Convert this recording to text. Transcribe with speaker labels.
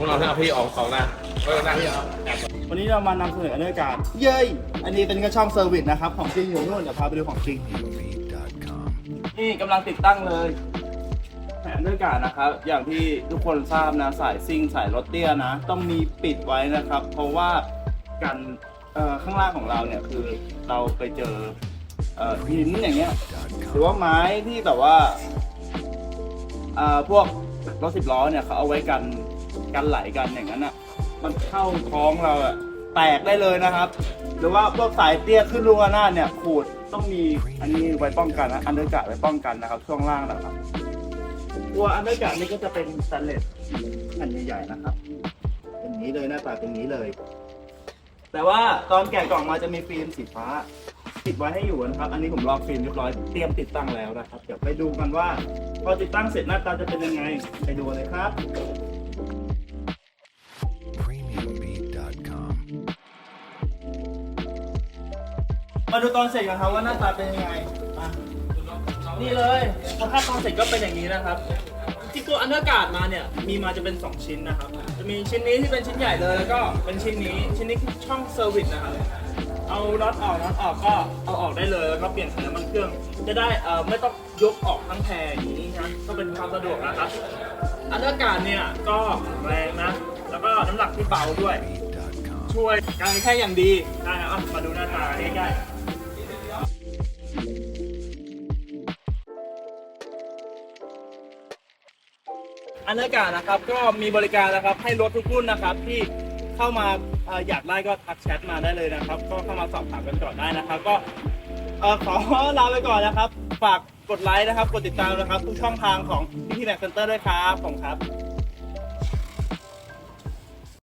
Speaker 1: พวกเราเอาพี่ออกสองหน้าไว้หน้าพี่เอาแอ
Speaker 2: วันนี้เรามานำเสนอเรื่อการเย้ย อันนี้เป็นกระช่องเซอร์วิสนะครับ ของจริงอยู่นู่นเดี๋ยวพาไปดูของจริง นี่กำลังติดตั้งเลยแผนด้วยการนะครับ อย่างที่ทุกคนทราบนะสายซิ่งสายรถเตี้ยนะ ต้องมีปิดไว้นะครับ เพราะว่ากันข้างล่างของเราเนี่ยคือเราไปเจอหินอย่างเงี้ยหรือว่าไม้ที่แบบว่าพวกรถสิบล้อเนี่ยเขาเอาไว้กัน กันไหลกันอย่างนั้นอะ มันเข้าท้องเราอะแตกได้เลยนะครับ หรือว่าพวกสายเตี้ยขึ้นลูกระนาดเนี่ยขูดต้องมีอันนี้ไว้ป้องกันนะอันเดอร์กาไว้ป้องกันนะครับ ช่วงล่างนะครับ ตัวอันเดอร์กานี่ก็จะเป็นสแตนเลสอันใหญ่ๆนะครับเป็นอย่างนี้เลยหน้าตาเป็นนี้เลย แต่ว่าตอนแกะกล่องมาจะมีฟิล์มสีฟ้า ติดไว้ให้อยู่นะครับ อันนี้ผมลอกฟิล์มเรียบร้อยเตรียมติดตั้งแล้วนะครับ เดี๋ยวไปดูกันว่า พอติดตั้งเสร็จหน้าตาจะเป็นยังไง ไปดูเลยครับ มาดูตอนเสร็จกันครับว่าหน้าตาเป็นยังไงนี่เลยพอถ้าตอนเสร็จก็เป็นอย่างนี้นะครับ ที่ตัวอันเดอร์การ์ดมาเนี่ยมีมาจะเป็น 2 ชิ้นนะครับ จะมีชิ้นนี้ที่เป็นชิ้นใหญ่เลยแล้วก็เป็นชิ้นนี้ชิ้นนี้คือช่องเซอร์วิสนะครับเอาน็อตออกน็อตออกก็เอาออกได้เลยแล้วก็เปลี่ยนถ่ายน้ำมันเครื่อง จะได้เอ่อไม่ต้องยกออกทั้งแพรอย่างนี้นะก็เป็นความสะดวกนะครับ อันเดอร์การ์ดเนี่ยก็แรงนะ แล้วก็น้ำหนักที่เบาด้วย ช่วยการแค่อย่างดีได้ครับอะมาดูหน้าตาใกล้ๆ อันดอร์กาศนะครับก็มีบริการนะครับให้รถทุกรุ่นนะครับที่เข้ามาเอ่ออยากได้ก็ทักแชทมาได้เลยนะครับ ก็เข้ามาสอบถามกันก่อนได้นะครับ ก็เอ่อขอลาไปก่อนนะครับ ฝากกดไลค์นะครับ กดติดตามนะครับ ทุกช่องทางของพี่แม็กเซนเตอร์ด้วยครับ ขอบคุณครับ